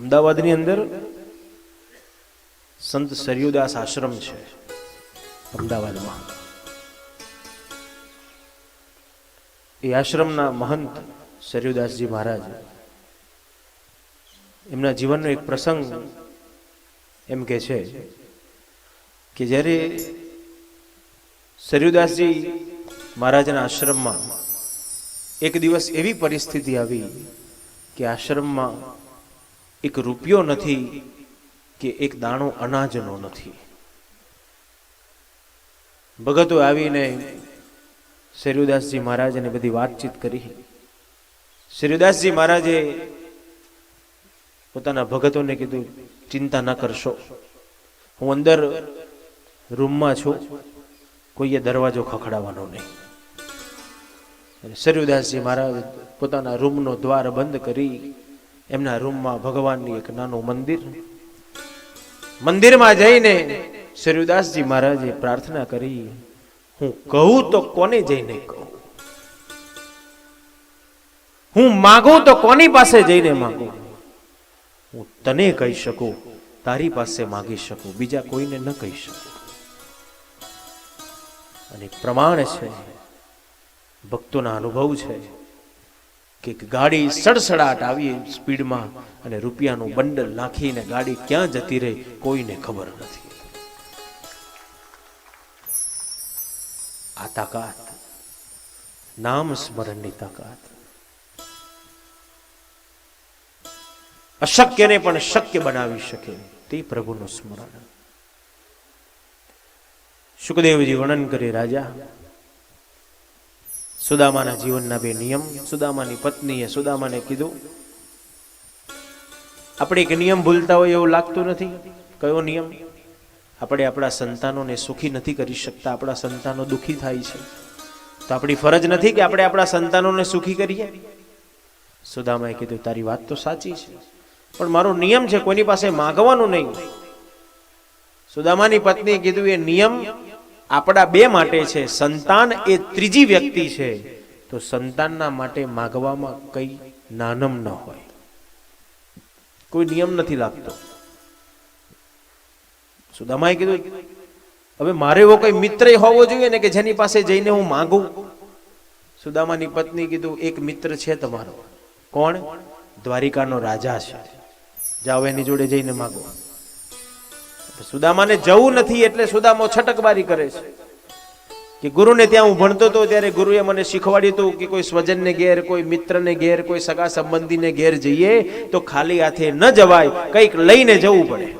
અમદાવાદની અંદર સંત સરયુદાસ આશ્રમ છે, અમદાવાદમાં. એ આશ્રમના મહંત સરયુદાસજી મહારાજ, એમના જીવનનો એક પ્રસંગ એમ કે છે કે જ્યારે સરયુદાસજી મહારાજના આશ્રમમાં એક દિવસ એવી પરિસ્થિતિ આવી કે આશ્રમમાં એક રૂપિયો નથી કે એક દાણો અનાજનો નથી. ભગતો આવીને શેરુદાસજી મહારાજને બધી વાતચીત કરી. શેરુદાસજી મહારાજે પોતાના ભગતોને કીધું, ચિંતા ન કરશો. હું અંદર રૂમમાં છું. કોઈએ દરવાજો ખખડાવવાનો નહીં. અને મહારાજ પોતાના રૂમનો દ્વાર બંધ કરી એમના રૂમમાં ભગવાનની એક નાનું મંદિર. મંદિરમાં જઈને સૂર્યદાસજી મહારાજે પ્રાર્થના કરી, હું કહું તો કોને જઈને કહું? હું માગું તો કોની પાસે જઈને માગું? હું તને કહી શકું, તારી પાસે માગી શકું, બીજા કોઈને ન કહી શકું. અને પ્રમાણ છે, ભક્તોના અનુભવ છે. કે ગાડી સડસડાટ આવી સ્પીડમાં અને રૂપિયાનું બંડલ નાખીને ગાડી ક્યાં જતી રહી કોઈને ખબર નથી. આ તાકાત, નામ સ્મરણની તાકાત. અશક્યને પણ શક્ય બનાવી શકે તે પ્રભુનું સ્મરણ. સુખદેવજી વર્ણન કરે, રાજા સુદામાના જીવનના બે નિયમ. સુદામાની પત્નીએ સુદામાને કીધું, આપણે એક નિયમ ભૂલતા હોય એવું લાગતું નથી. કયો નિયમ? આપણે આપણા સંતાનોને સુખી નથી કરી શકતા. આપણા સંતાનો દુઃખી થાય છે. તો આપણી ફરજ નથી કે આપણે આપણા સંતાનોને સુખી કરીએ? સુદામાએ કીધું, તારી વાત તો સાચી છે, પણ મારો નિયમ છે કોઈની પાસે માગવાનું નહીં. સુદામાની પત્નીએ કીધું, એ નિયમ આપણા બે માટે છે. સંતાન એ ત્રીજી વ્યક્તિ છે. તો સંતાનના માટે માગવામાં કઈ નાનમ ન હોય. કોઈ નિયમ નથી લાગતો. સુદામાએ કીધું, હવે મારે એવો કોઈ મિત્ર હોવો જોઈએ ને કે જેની પાસે જઈને હું માંગુ? સુદામાની પત્ની કીધું, એક મિત્ર છે તમારો. કોણ? દ્વારિકાનો રાજા છે. જાઓ એની જોડે જઈને માગો. સુદામાને જવું નથી એટલે સુદામો છટકબારી કરે છે. કે ગુરુને ત્યાં હું ભણતો હતો ત્યારે ગુરુએ મને શીખવાડ્યું હતું કે કોઈ સ્વજનને ઘેર, કોઈ મિત્રને ઘેર, કોઈ સગા સંબંધીને ઘેર જઈએ તો ખાલી હાથે ન જવાય, કંઈક લઈને જવું પડે.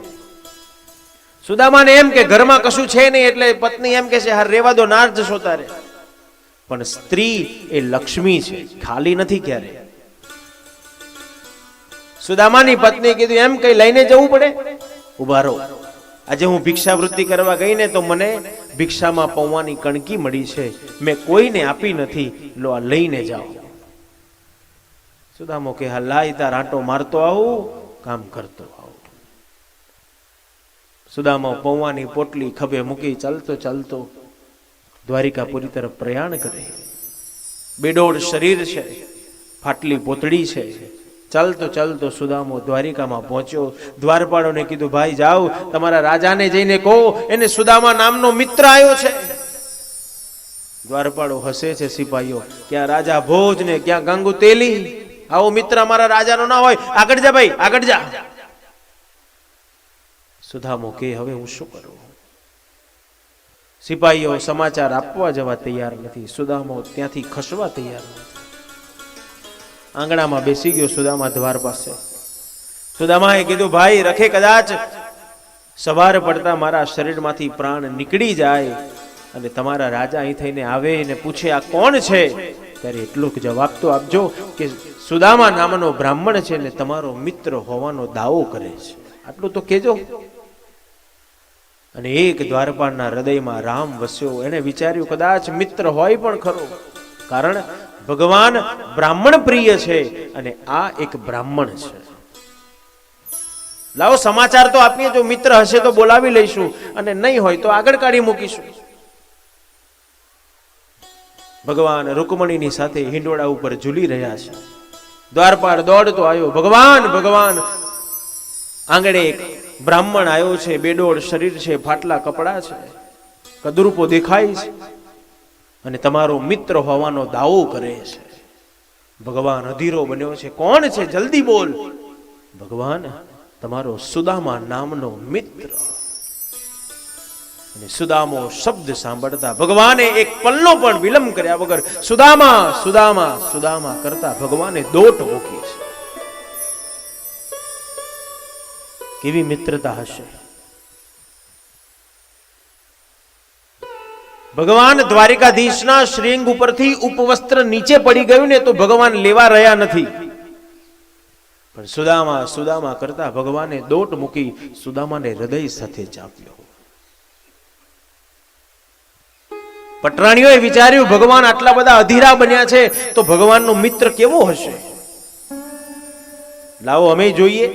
સુદામાને એમ કે ઘરમાં કશું છે નહીં એટલે પત્ની એમ કે છે હા રેવા દો ના જશો તારે. પણ સ્ત્રી એ લક્ષ્મી છે, ખાલી નથી ક્યારે. સુદામાની પત્ની કીધું, એમ કઈ લઈને જવું પડે? ઊભા રહો. આજે હું ભિક્ષાવૃત્તિ કરવા ગઈ ને તો મને ભિક્ષામાં પૌવાની કણકી મળી છે. મેં કોઈને આપી નથી. લો, આ લઈને જાઓ. સુદામો કે, હા લાઈ તાર આંટો મારતો આવું, કામ કરતો આવું. સુદામો પૌવાની પોટલી ખભે મૂકી ચાલતો ચાલતો દ્વારિકાપુરી તરફ પ્રયાણ કરે. બેડોળ શરીર છે, ફાટલી પોતળી છે. ચાલતો ચાલતો સુદામો દ્વારિકામાં પહોંચ્યો. દ્વારપાળોને કીધું, ભાઈ, જાઓ, તમારા રાજાને જઈને કહો, એને સુદામા નામનો મિત્ર આવ્યો છે. દ્વારપાળો હસે છે સિપાહીઓ ક્યાં રાજા ભોજ ને ક્યાં ગંગુ તેલી? આવો મિત્ર અમારા રાજાનો ના હોય. આગળ જા ભાઈ, આગળ જા. સુદામો કે, હવે હું શું કરું? સિપાહીઓ સમાચાર આપવા જવા તૈયાર નથી. સુદામો ત્યાંથી ખસવા તૈયાર નથી. આંગણામાં બેસી ગયો સુદામા દ્વાર પાસે. સુદામાએ કીધું, ભાઈ, રખે કદાચ સવાર પડતા મારા શરીરમાંથી પ્રાણ નીકળી જાય અને તમારા રાજા અહીં થઈને આવે ને પૂછે, આ કોણ છે? ત્યારે એટલો જવાબ તો આપજો કે સુદામા નામનો બ્રાહ્મણ છે ને તમારો મિત્ર હોવાનો દાવો કરે છે. આટલું તો કેજો અને એક દ્વારપાળના હૃદયમાં રામ વસ્યો. એને વિચાર્યું, કદાચ મિત્ર હોય પણ ખરો. કારણ ભગવાન બ્રાહ્મણ પ્રિય છે અને આ એક બ્રાહ્મણ છે. લાવો, સમાચાર તો આપીએ, જો મિત્ર હશે તો બોલાવી લઈશું અને નહીં હોય તો આગળ કાઢી મૂકીશું. ભગવાન રૂકમણીની સાથે હિંડોળા ઉપર ઝૂલી રહ્યા છે. દ્વારપાર દોડતો આવ્યો. ભગવાન ભગવાન! આંગણે એક બ્રાહ્મણ આવ્યો છે. બેડોળ શરીર છે, ફાટલા કપડા છે. કદરૂપો દેખાય છે. અને તમારો મિત્ર હોવાનો દાવો કરે છે. ભગવાન અધીરો બન્યો છે. કોણ છે? જલ્દી બોલ. ભગવાન તમારો સુદામા નામનો મિત્ર. અને સુદામો શબ્દ સાંભળતા ભગવાને એક પલ્લો પણ વિલંબ કર્યા વગર સુદામા સુદામા સુદામા કરતા ભગવાને દોટ મૂકી છે. કેવી મિત્રતા હશે? ભગવાન દ્વારિકાધીશના શ્રીંગ ઉપરથી ઉપવસ્ત્ર નીચે પડી ગયું ને તો ભગવાન લેવા રહ્યા નથી. પણ સુદામા સુદામા કરતા ભગવાને દોટ મૂકી સુદામાને હૃદય સાથે ચાપ્યો. પટરાણીઓએ વિચાર્યું, ભગવાન આટલા બધા અધીરા બન્યા છે, તો ભગવાનનો મિત્ર કેવો હશે? લાવો, અમે જોઈએ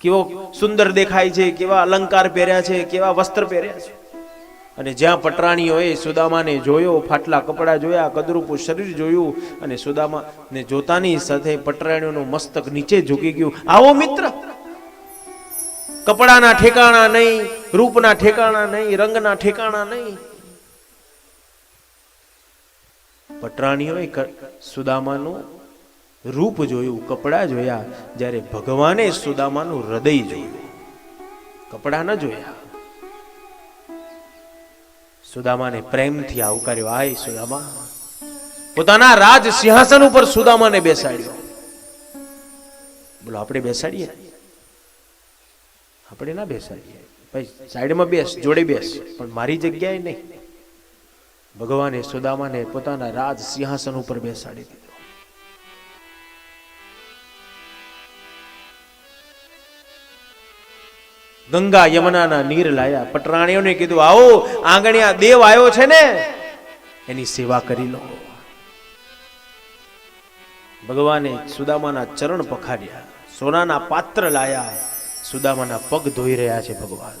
કેવો સુંદર દેખાય છે, કેવા અલંકાર પહેર્યા છે, કેવા વસ્ત્ર પહેર્યા છે. અને જ્યાં પટરાણીઓએ સુદામાને જોયો, ફાટલા કપડા જોયા, કદરૂપું શરીર જોયું અને સુદામાને જોતાની સાથે પટરાણીઓનું મસ્તક નીચે ઝૂકી ગયું. આવો મિત્ર, કપડાના ઠેકાણા નહીં, રૂપના ઠેકાણા નહીં, રંગના ઠેકાણા નહીં. પટરાણીઓએ સુદામાનું રૂપ જોયું, કપડા જોયા, જ્યારે ભગવાને સુદામાનું હૃદય જોયું. કપડા ન જોયા. સુદામાને પ્રેમથી આવકાર્યો. આય સુદામા. પોતાના રાજ સિંહાસન ઉપર સુદામાને બેસાડ્યો. બોલો, આપણે બેસાડીએ? આપણે ના બેસાડીએ? ભાઈ, સાઈડમાં બેસ, જોડે બેસ. પણ મારી જગ્યાએ નહીં. ભગવાને સુદામાને પોતાના રાજ સિંહાસન ઉપર બેસાડી દીધો. ગંગા યમુનાના નીર લાયા. પટરાણીઓને કીધું, આવો, આંગણિયા દેવ આવ્યો છે ને, એની સેવા કરી લો. ભગવાને સુદામાના ચરણ પખાડ્યા. સોનાના પાત્ર લાયા. સુદામાના પગ ધોઈ રહ્યા છે ભગવાન.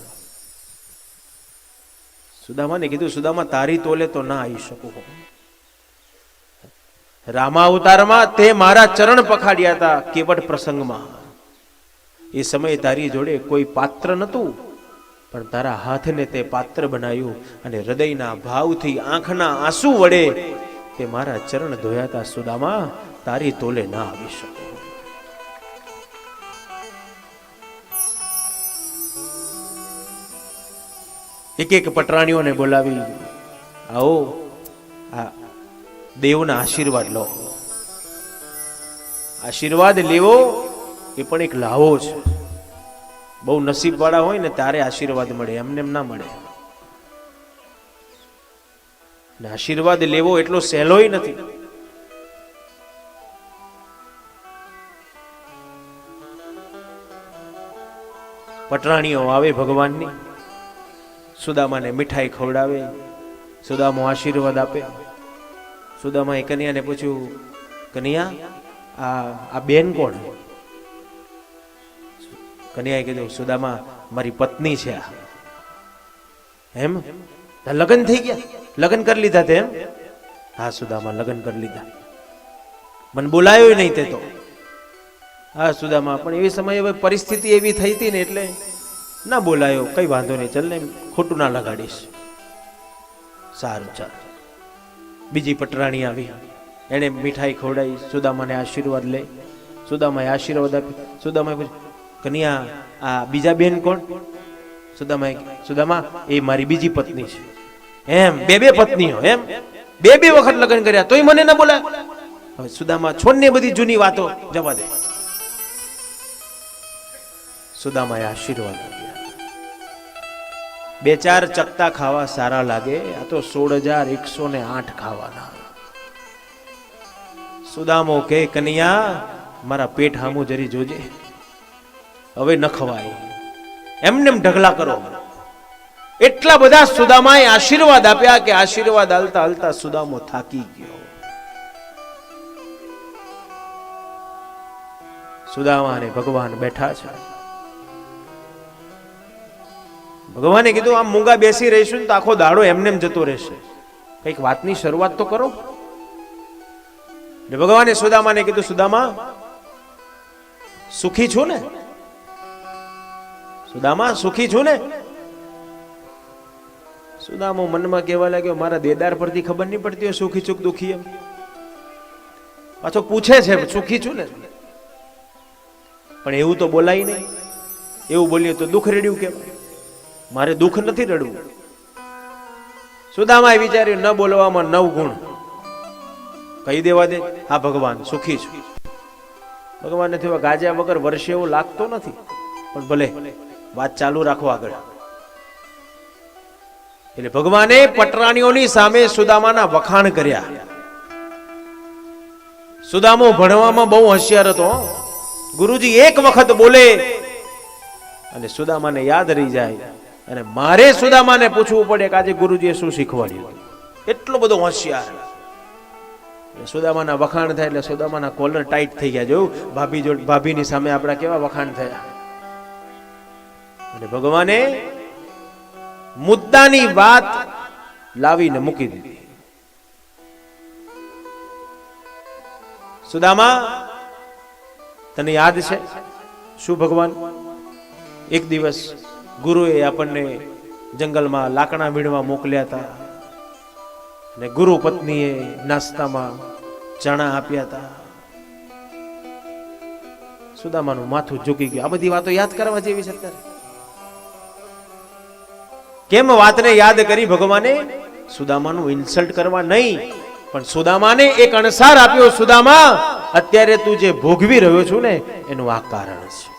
સુદામાને કીધું, સુદામા, તારી તોલે તો ના આવી શકું રામા અવતારમાં તે મારા ચરણ પખાડ્યા હતા કેવટ પ્રસંગમાં. એ સમયે તારી જોડે કોઈ પાત્ર નહોતું. પણ તારા હાથને તે પાત્ર બનાવ્યું અને હૃદયના ભાવથી આંખના આંસુ વડે તે મારા ચરણ ધોયાતા સુદામા તારી તોલે ના આવી શકો. એક એક પટરાણીઓને બોલાવી, આવો, આ દેવના આશીર્વાદ લો. આશીર્વાદ લેવો? એ પણ એક લાવો છે બહુ નસીબવાળા હોય ને તારે આશીર્વાદ મળે, એમને એમ ના મળે. ને આશીર્વાદ લેવો એટલો સહેલોય નથી. પટરાણીઓ આવે ભગવાનની, સુદામાને મીઠાઈ ખવડાવે, સુદામો આશીર્વાદ આપે. સુદામાએ કન્યાને પૂછ્યું, કન્યા, આ આ બેન કોણ? કન્યાએ કીધું, સુદામા, મારી પત્ની છે આ. એમ? લગ્ન થઈ ગયા? લગ્ન કરી લીધા તે એમ? હા, સુદામા, લગ્ન કરી લીધા. મને બોલાયો નહીં તે તો. હા, સુદામા, પણ એવી સમયે પરિસ્થિતિ એવી થઈ હતી ને એટલે ના બોલાયો, કઈ વાંધો નહીં, ચાલ ને ખોટું ના લગાડીશ. સારું, ચાલ. બીજી પટરાણી આવી. એણે મીઠાઈ ખવડાવી, સુદામાને આશીર્વાદ લે સુદામાએ આશીર્વાદ આપ્યો. સુદામાએ પૂછ્યું કન્યા, આ બીજા બેન કોણ? સુદામા સુદામા, એ મારી બીજી પત્ની છે. એમ, બે બે પત્નીઓ, એમ? બે બે વખત લગ્ન કર્યા, તોય મને ના બોલાય હવે સુદામા છોડ ને બધી જૂની વાતો જવા દે. સુદામાએ આશીર્વાદ બે ચાર ચકતા ખાવા સારા લાગે, આ તો સોળ હજાર એકસો ને આઠ ખાવાના. સુદામો કે કન્યા, મારા પેટ હામું જરી જોજે. હવે ન ખવાય. એમને ઢગલા કરો. એટલા બધા સુદામાએ આશીર્વાદ આપ્યા કે આશીર્વાદ હાલતા હાલતા સુદામો થાકી ગયો. સુદામા ભગવાન બેઠા છે. ભગવાને કીધું, આમ મૂંગા બેસી રહીશું ને તો આખો દાડો એમને એમ જતો રહેશે. કંઈક વાતની શરૂઆત તો કરો. ભગવાને સુદામાને કીધું, સુદામા, સુખી છો ને? સુદામા, સુખી છું ને? સુદામો મનમાં કહેવા લાગ્યો, મારા દેદાર પરથી ખબર નહીં પડતી હોય સુખી સુખ દુખી એમ. પાછો પૂછે છે, સુખી છું ને? પણ એવું તો બોલાય નહીં. એવું બોલીએ તો દુઃખ રેડ્યું કેમ? મારે દુઃખ નથી રડવું. સુદામાએ વિચાર્યું, ન બોલવામાં નવ ગુણ. કહી દેવા દે, હા, ભગવાન, સુખી છું. ભગવાનને થયું ગાજ્યા વગર વર્ષે એવું લાગતો નથી. પણ ભલે વાત ચાલુ રાખો આગળ. એટલે ભગવાને પટરાણીઓની સામે સુદામાના વખાણ કર્યા. સુદામો ભણવામાં બહુ હોશિયાર હતો. ગુરુજી એક વખત બોલે, અને સુદામાને યાદ રહી જાય. અને મારે સુદામાને પૂછવું પડે કે આજે ગુરુજીએ શું શીખવાડ્યું? એટલો બધો હોશિયાર. સુદામાના વખાણ થાય, એટલે સુદામાના કોલર ટાઈટ થઈ ગયા જોયું ભાભી જો, ભાભીની સામે આપણા કેવા વખાણ થયા? અને ભગવાને મુદ્દાની વાત લાવીને મૂકી દીધી. સુદામા, તને યાદ છે? શું ભગવાન? એક દિવસ ગુરુએ આપણને જંગલમાં લાકડા વીણવા મોકલ્યા હતા અને ગુરુ પત્નીએ નાસ્તામાં ચણા આપ્યા હતા. સુદામાનું માથું ઝૂકી ગયું. આ બધી વાતો યાદ કરવા જેવી છે અત્યારે? કેમ વાતને યાદ કરી ભગવાને? સુદામાનું ઇન્સલ્ટ કરવા નહીં, પણ સુદામાને એક અણસાર આપ્યો, સુદામા, અત્યારે તું જે ભોગવી રહ્યો છું ને, એનું આ કારણ છે.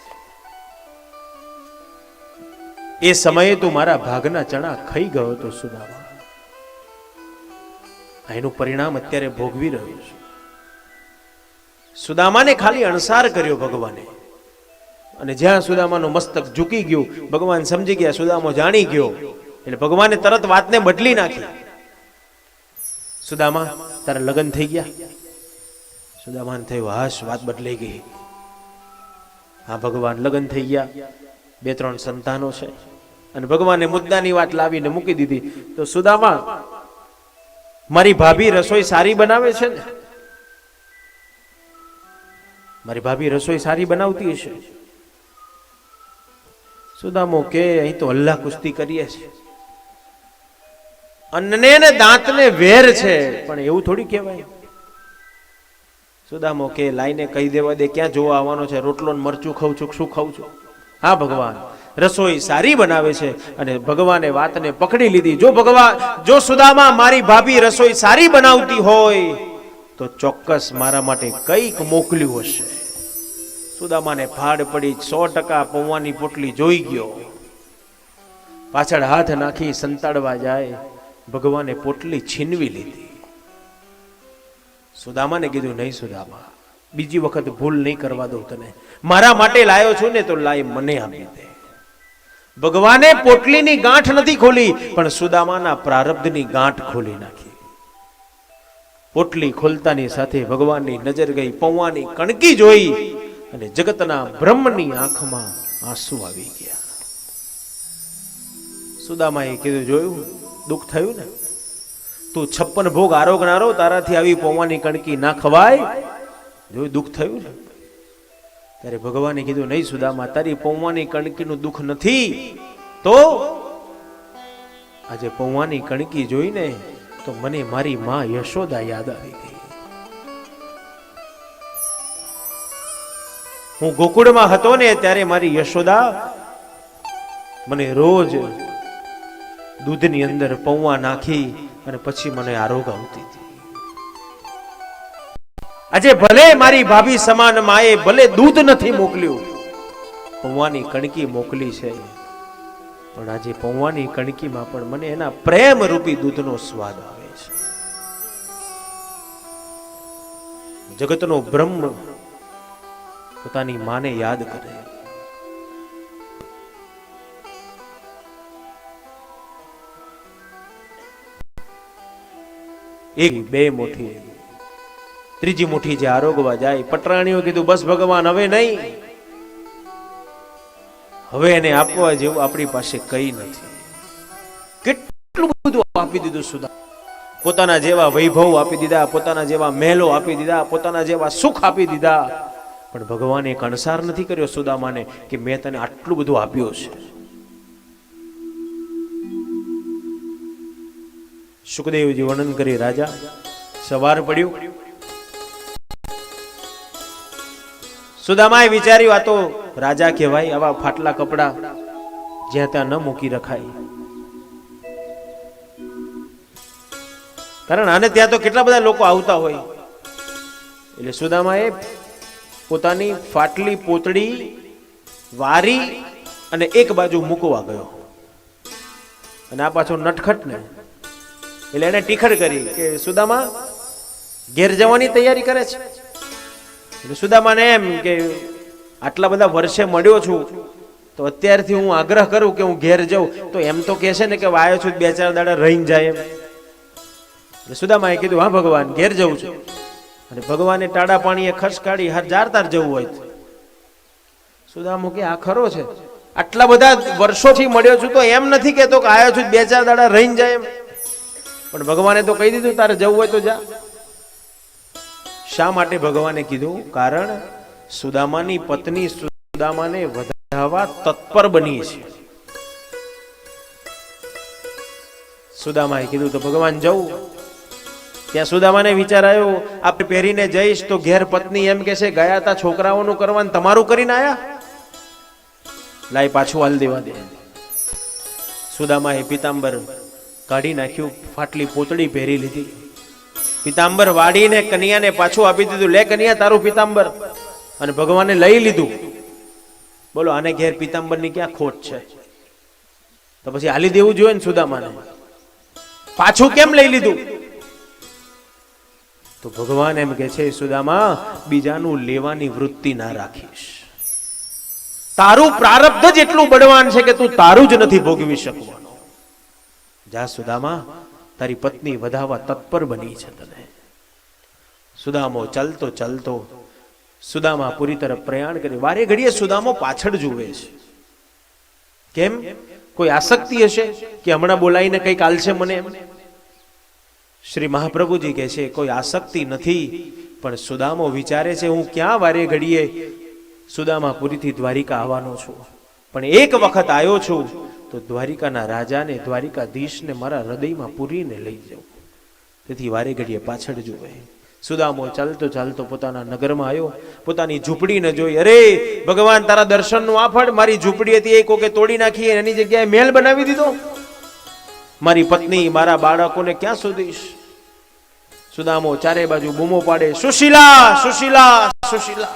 એ સમયે તું મારા ભાગના ચણા ખાઈ ગયો તો સુદામા. એનું પરિણામ અત્યારે ભોગવી રહ્યો છું. સુદામાને ખાલી અણસાર કર્યો ભગવાને. અને જ્યાં સુદામાનું મસ્તક ઝૂકી ગયું, ભગવાન સમજી ગયા, સુદામો જાણી ગયો. એટલે ભગવાને તરત વાતને બદલી નાખી. સુદામા, તારા લગ્ન થઈ ગયા? સુદામાને થયું, હાશ, વાત બદલાઈ ગઈ. હા, ભગવાન લગ્ન થઈ ગયા. બે, ત્રણ સંતાનો છે. અને ભગવાને મુદ્દાની વાત લાવીને મૂકી દીધી. તો સુદામા, મારી ભાભી રસોઈ સારી બનાવે છે ને? મારી ભાભી રસોઈ સારી બનાવતી હશે. સુદામો કે, અહીં તો હલ્લા કુસ્તી કરીએ છે અન્નને ને દાંતને વેર છે. પણ એવું થોડી કહેવાય. સુદામો કે, લાઈને કહી દેવા દે, ક્યાં જોવા આવવાનો છે? રોટલો મરચું ખાઉં છું શું ખાઉં છું? હા, ભગવાન. રસોઈ સારી બનાવે છે અને ભગવાને વાતને પકડી લીધી. જો ભગવાન જો સુદામા મારી ભાભી રસોઈ સારી બનાવતી હોય, તો ચોક્કસ મારા માટે કંઈક મોકલ્યું હશે. સુદામાને ફાડ પડી સો ટકા પૌવાની પોટલી જોઈ ગયો. પાછળ હાથ નાખી સંતાડવા જાય. ભગવાને પોટલી છીનવી લીધી. સુદામાને કીધું, નહીં સુદામા, બીજી વખત ભૂલ નહીં કરવા દઉં તને. મારા માટે લાયો છું ને તો લાય મને આપી દે ભગવાને પોટલીની ગાંઠ નથી ખોલી, પણ સુદામાના પ્રારબ્ધની ગાંઠ ખોલી નાખી. પોટલી ખોલતાની સાથે ભગવાનની નજર ગઈ પૌવાની કણકી જોઈ અને જગતના બ્રહ્મની આંખમાં આંસુ આવી ગયા. સુદામાએ કીધું, જોયું? દુઃખ થયું ને? તું છપ્પન ભોગ આરોગનારો, તારાથી આવી પોવાની કણકી ના ખવાય. જોયું દુઃખ થયું ને? ત્યારે ભગવાને કીધું, નહીં સુદામા, તારી પૌવાની કણકીનું દુઃખ નથી. તો આજે પૌવાની કણકી જોઈને તો મને મારી માં યશોદા યાદ આવી ગઈ. હું ગોકુળમાં હતો ને, ત્યારે મારી યશોદા મને રોજ દૂધની અંદર પૌવા નાખી અને પછી મને આરોગ આવતી હતી. આજે ભલે મારી ભાભી સમાન માએ ભલે દૂધ નથી મોકલ્યું, પૌવાની કણકી મોકલી છે. પણ આજે પૌવાની કણકીમાં પણ મને એના પ્રેમ રૂપી દૂધનો સ્વાદ આવે છે. જગતનો બ્રહ્મ પોતાની માને યાદ કરે. એક, બે મુઠ્ઠી ત્રીજી મુઠ્ઠી જે આરોગવા જાય, પટરાણીઓ કીધું, બસ ભગવાન, હવે નહીં. હવે એને આપવા જેવું આપણી પાસે કઈ નથી. કેટલું બધું આપી દીધું સુધા. પોતાના જેવા વૈભવ આપી દીધા, પોતાના જેવા મહેલો આપી દીધા, પોતાના જેવા સુખ આપી દીધા. પણ ભગવાને એક અણસાર નથી કર્યો સુદામાને કે મેં તને આટલું બધું આપ્યું છે. સુખદેવજી વર્ણન કરી રાજા. સવાર પડ્યું. સુદામાએ વિચાર્યું, આ તો રાજા કહેવાય, આવા ફાટલા કપડા જ્યાં ત્યાં ન મૂકી રખાય. કારણ આને ત્યાં તો કેટલા બધા લોકો આવતા હોય. એટલે સુદામાએ પોતાની ફાટલી પોતળી વારી અને એક બાજુ મૂકવા ગયો. અને આ પાછો નટખટ ને એટલે એને ટીખડ કરી કે સુદામા ઘેર જવાની તૈયારી કરે છે. એટલે સુદામાને એમ કે આટલા બધા વર્ષે મળ્યો છું, તો અત્યારથી હું આગ્રહ કરું કે હું ઘેર જાઉં. તો એમ તો કહે છે ને કે વાયો છું, બે ચાર દાડા રહીને જાય એમ. એટલે સુદામાએ કીધું, હા ભગવાન, ઘેર જવું છું. અને ભગવાને ટાડા પાણીએ ખર્ચ કાઢી હાર તાર જવું હોય. સુદામો કે, આ ખરો છે. આટલા બધા વર્ષોથી મળ્યો છું, તો એમ નથી કેતો કે આવ્યો છું, બે ચાર દાડા રહીને જાય એમ. પણ ભગવાને તો કહી દીધું, તારે જવું હોય તો જા. શા માટે ભગવાને કીધું? કારણ સુદામાની પત્ની સુદામાને વધાવવા તત્પર બની છે. સુદામાએ કીધું, તો ભગવાન જવું ત્યાં સુદામાને વિચાર આવ્યો આપણે પહેરીને જઈશ તો ઘેર પત્ની એમ કે છે ગયા તા છોકરાઓનું કરવાનું, તમારું કરીને આયા? લાય પાછું હાલ દેવા દે. સુદામાએ પિતાંબર કાઢી નાખ્યું, ફાટલી પોતળી પહેરી લીધી. પિતાંબર વાડીને કન્યાને પાછું આપી દીધું, લે કન્યા, તારું પિતાંબર. અને ભગવાને લઈ લીધું. બોલો, આને ઘેર પિતાંબરની ક્યાં ખોટ છે? તો પછી હાલી દેવું જોઈએ ને સુદામાને. પાછું કેમ લઈ લીધું? તો ભગવાન એમ કે છે, સુદામા, બીજાનું લેવાની વૃત્તિ ના રાખીશ. તારું પ્રારબ્ધ જ એટલું બળવાન છે કે તું તારું જ નથી ભોગવી શકવાનો જા સુદામા તારી પત્ની વધાવવા તત્પર બની છે તને. સુદામો ચાલતો ચાલતો સુદામા પૂરી તરફ પ્રયાણ કરી. વારે ઘડીએ સુદામો પાછળ જુએ છે. કેમ? કોઈ આસક્તિ હશે કે હમણાં બોલાવીને કંઈક આલશે મને શ્રી મહાપ્રભુજી કહે છે, કોઈ આસક્તિ નથી, પણ સુદામો વિચારે છે, હું ક્યાં વારે ઘડીએ સુદામા પુરીથી દ્વારિકા આવવાનો છું. પણ એક વખત આવ્યો છું તો દ્વારિકાના રાજાને, દ્વારિકાધીશને મારા હૃદયમાં પૂરીને લઈ જાઉં તેથી વારે ઘડીએ પાછળ જુએ. સુદામો ચાલતો ચાલતો પોતાના નગરમાં આવ્યો. પોતાની ઝૂંપડીને જોઈ, અરે, ભગવાન તારા દર્શનનું આફળ મારી ઝૂંપડી હતી એ કોકે તોડી નાખી, એની જગ્યાએ મેલ બનાવી દીધો. મારી પત્ની મારા બાળકોને ક્યાં શોધીશ? સુદામો ચારે બાજુ બૂમો પાડે, સુશીલા સુશીલા સુશીલા.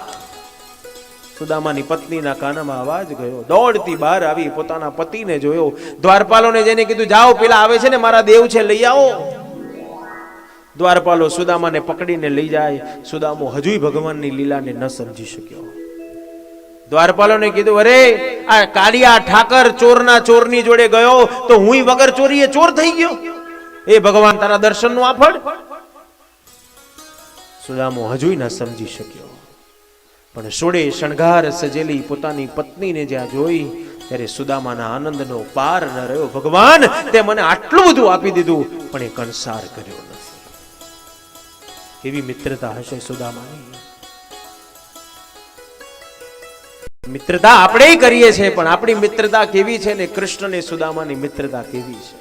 સુદામાની પત્નીના કાનમાં અવાજ ગયો. દોડતી બહાર આવી પોતાના પતિને જોયો. દ્વારપાલોને જેને કીધું, જાઓ, પેલા આવે છે ને, મારા દેવ છે, લઈ આવો. દ્વારપાલો સુદામાને પકડીને લઈ જાય. સુદામો હજુય ભગવાનની લીલાને ન સમજી શક્યો. દ્વારપાલોને કીધું, અરે, આ કાળિયા ઠાકર ચોરના ચોરની જોડે ગયો, તો હું વગર ચોરીએ ચોર થઈ ગયો. એ ભગવાન તારા દર્શનનું આફળ. સુદામો હજુય ન સમજી શક્યો. પણ સોડે શણગાર સજેલી પોતાની પત્નીને જ્યાં જોઈ, ત્યારે સુદામાના આનંદનો પાર ન રહ્યો. ભગવાન, તે મને આટલું બધું આપી દીધું, પણ એ કંસાર કર્યો નથી. એવી મિત્રતા હશે સુદામાની? મિત્રતા આપણે કરીએ છીએ, પણ આપણી મિત્રતા કેવી છે ને કૃષ્ણ ને સુદામાની મિત્રતા કેવી છે?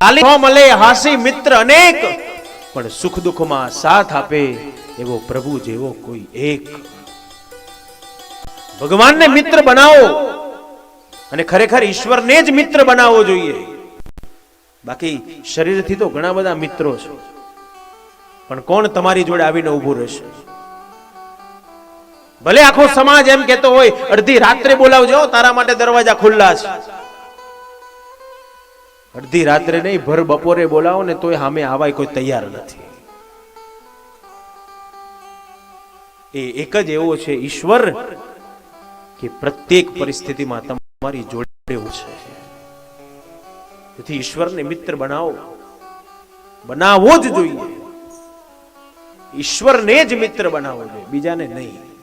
તાલીમ મળે, હાસી મિત્ર અનેક. પણ સુખ દુઃખમાં સાથ આપે એવો પ્રભુ જેવો કોઈ એક. ભગવાનને મિત્ર બનાવો અને ખરેખર ઈશ્વરને જ મિત્ર બનાવવો જોઈએ. બાકી શરીરથી તો ઘણા બધા મિત્રો છે. પણ કોણ તમારી જોડે આવીને ઊભું રહેશે? ભલે આખો સમાજ એમ કેતો હોય, અડધી રાત્રે બોલાવજો, તારા માટે દરવાજા ખુલ્લા છે. અડધી રાત્રે નહીં, ભર બપોરે બોલાવો ને તોય સામે આવાય કોઈ તૈયાર નથી. એ એક જ એવો છે ઈશ્વર કે પ્રત્યેક પરિસ્થિતિમાં તમારી જોડે છે. તેથી ઈશ્વરને મિત્ર બનાવો. બનાવવો જ જોઈએ. ઈશ્વરને જ મિત્ર બનાવવો જોઈએ. બીજાને નહીં.